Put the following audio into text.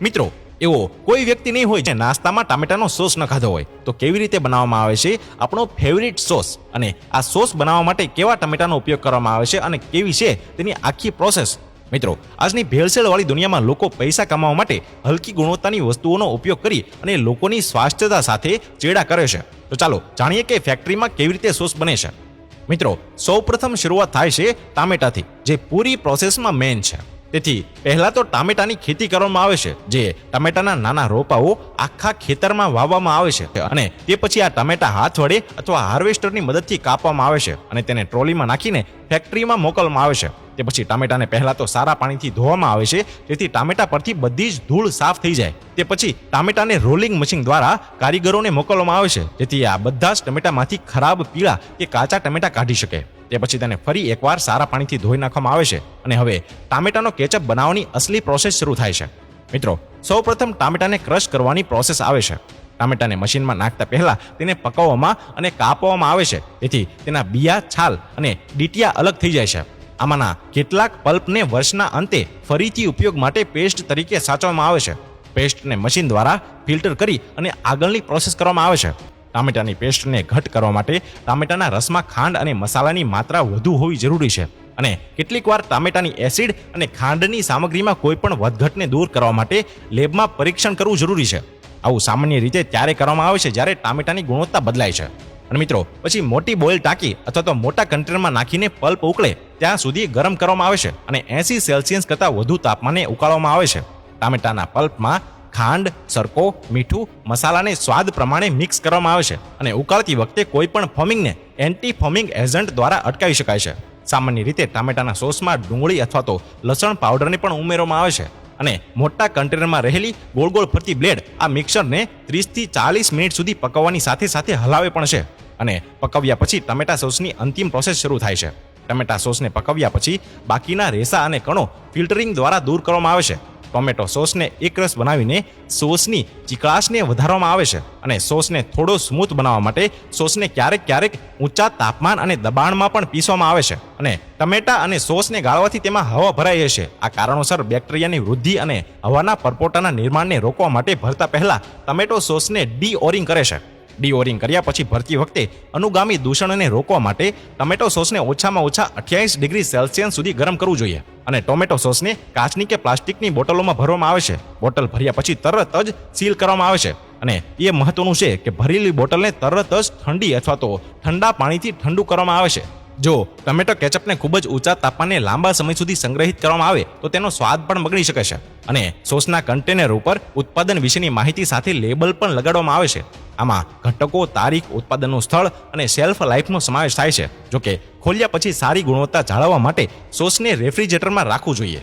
મિત્રો, એવો કોઈ વ્યક્તિ નહીં હોય જે નાસ્તામાં ટામેટાનો સોસ ન ખાધો હોય. તો કેવી રીતે બનાવવામાં આવે છે? આપણો ફેવરિટ સોસ અને આ સોસ બનાવવા માટે કેવા ટામેટાનો ઉપયોગ કરવામાં આવે છે અને કેવી છે તેની આખી પ્રોસેસ મિત્રો, આજની ભેળસેળવાળી દુનિયામાં લોકો પૈસા કમાવા માટે હલકી ગુણવત્તાની વસ્તુઓનો ઉપયોગ કરી અને લોકોની સ્વાસ્થ્યતા સાથે ચેડા કરે છે. તો ચાલો જાણીએ કે ફેક્ટરીમાં કેવી રીતે સોસ બને છે. મિત્રો, સૌપ્રથમ શરૂઆત થાય છે ટામેટાથી, જે પૂરી પ્રોસેસમાં મેઇન છે. તેથી પહેલા તો ટામેટાની ખેતી કરવામાં આવે છે, જે ટામેટાના નાના રોપાઓ આખા ખેતરમાં વાવવામાં આવે છે અને તે પછી આ ટામેટા હાથ વડે અથવા હાર્વેસ્ટરની મદદથી કાપવામાં આવે છે અને તેને ટ્રોલીમાં નાખીને ફેક્ટરીમાં મોકલવામાં આવે છે. તે પછી ટામેટાને પહેલાં તો સારા પાણીથી ધોવામાં આવે છે, જેથી ટામેટા પરથી બધી જ ધૂળ સાફ થઈ જાય. તે પછી ટામેટાને રોલિંગ મશીન દ્વારા કારીગરોને મોકલવામાં આવે છે, જેથી આ બધા જ ટમેટામાંથી ખરાબ પીળા કે કાચા ટમેટા કાઢી શકે. તે પછી તેને ફરી એકવાર સારા પાણીથી ધોઈ નાખવામાં આવે છે અને હવે ટામેટાનો કેચઅપ બનાવવાની અસલી પ્રોસેસ શરૂ થાય છે. મિત્રો, સૌપ્રથમ ટામેટાને ક્રશ કરવાની પ્રોસેસ આવે છે. ટામેટાને મશીનમાં નાખતા પહેલા તેને પકવવામાં અને કાપવામાં આવે છે, તેથી તેના બિયા, છાલ અને ડીટિયા અલગ થઈ જાય છે. આમાંના કેટલાક પલ્પને વર્ષના અંતે ફરીથી ઉપયોગ માટે પેસ્ટ તરીકે સાચવવામાં આવે છે. પેસ્ટને મશીન દ્વારા ફિલ્ટર કરી અને આગળની પ્રોસેસ કરવામાં આવે છે. ટામેટાની પેસ્ટને ઘટ કરવા માટે ટામેટાના રસમાં ખાંડ અને મસાલાની માત્રા વધુ હોવી જરૂરી છે અને કેટલીક વાર ટામેટાની એસિડ અને ખાંડની સામગ્રીમાં કોઈપણ વધઘટને દૂર કરવા માટે લેબમાં પરીક્ષણ કરવું જરૂરી છે. આવું સામાન્ય રીતે ત્યારે કરવામાં આવે છે જ્યારે ટામેટાની ગુણવત્તા બદલાય છે. અને મિત્રો, પછી મોટી બોઇલ ટાંકી અથવા તો મોટા કન્ટેનરમાં નાખીને પલ્પ ઉકળે, ત્યાં સુધી ગરમ કરવામાં આવે છે અને એસી સેલ્સિયસ કરતાં વધુ તાપમાને ઉકાળવામાં આવે છે. ટામેટાના પલ્પમાં ખાંડ સરકો મીઠું, મસાલાને સ્વાદ પ્રમાણે મિક્સ કરવામાં આવે છે અને ઉકાળતી વખતે કોઈ પણ ફોમિંગને એન્ટી ફોમિંગ એજન્ટ દ્વારા અટકાવી શકાય છે. સામાન્ય રીતે ટામેટાના સોસમાં ડુંગળી અથવા તો લસણ પાવડરને પણ ઉમેરવામાં આવે છે અને મોટા કન્ટેનરમાં રહેલી ગોળ ગોળ ફરતી બ્લેડ આ મિક્સરને ત્રીસથી ચાલીસ મિનિટ સુધી પકવવાની સાથે સાથે હલાવે પણ છે. અને પકવ્યા પછી ટમેટા સોસની અંતિમ પ્રોસેસ શરૂ થાય છે. ટમેટા સોસને પકવ્યા પછી બાકીના રેસા અને કણો ફિલ્ટરિંગ દ્વારા દૂર કરવામાં આવે છે. ટોમેટો સોસને એકરસ બનાવીને સોસની ચીકળાશને વધારવામાં આવે છે અને સોસને થોડો સ્મૂથ બનાવવા માટે સોસને ક્યારેક ક્યારેક ઊંચા તાપમાન અને દબાણમાં પણ પીસવામાં આવે છે અને ટમેટા અને સોસને ગાળવાથી તેમાં હવા ભરાઈ જશે આ કારણોસર બેક્ટેરિયાની વૃદ્ધિ અને હવાના પરપોટાના નિર્માણને રોકવા માટે ભરતા પહેલા ટમેટો સોસને ડી ઓરિંગ કરે છે. ડીઓરિંગ કર્યા પછી ભરતી વખતે અનુગામી દૂષણને રોકવા માટે ટમેટો સોસને ઓછામાં ઓછા અઠ્યાવીસ ડિગ્રી સેલ્સિયસ સુધી ગરમ કરવું જોઈએ. અને ટોમેટો સોસને કાચની કે પ્લાસ્ટિકની બોટલોમાં ભરવામાં આવે છે. બોટલ ભર્યા પછી તરત જ સીલ કરવામાં આવે છે. અને એ મહત્વનું છે કે ભરેલી બોટલને તરત જ ઠંડી અથવા તો ઠંડા પાણીથી ઠંડુ કરવામાં આવે છે. જો ટમેટો કેચઅપને ખૂબ જ ઊંચા તાપમાને લાંબા સમય સુધી સંગ્રહિત કરવામાં આવે, તો તેનો સ્વાદ પણ બગડી શકે છે. અને સોસના કન્ટેનર ઉપર ઉત્પાદન વિશેની માહિતી સાથે લેબલ પણ લગાડવામાં આવે છે. આમાં ઘટકો, તારીખ, ઉત્પાદનનું સ્થળ અને શેલ્ફ લાઈફનો સમાવેશ થાય છે. જોકે ખોલ્યા પછી સારી ગુણવત્તા જાળવવા માટે સોસને રેફ્રિજરેટરમાં રાખવું જોઈએ.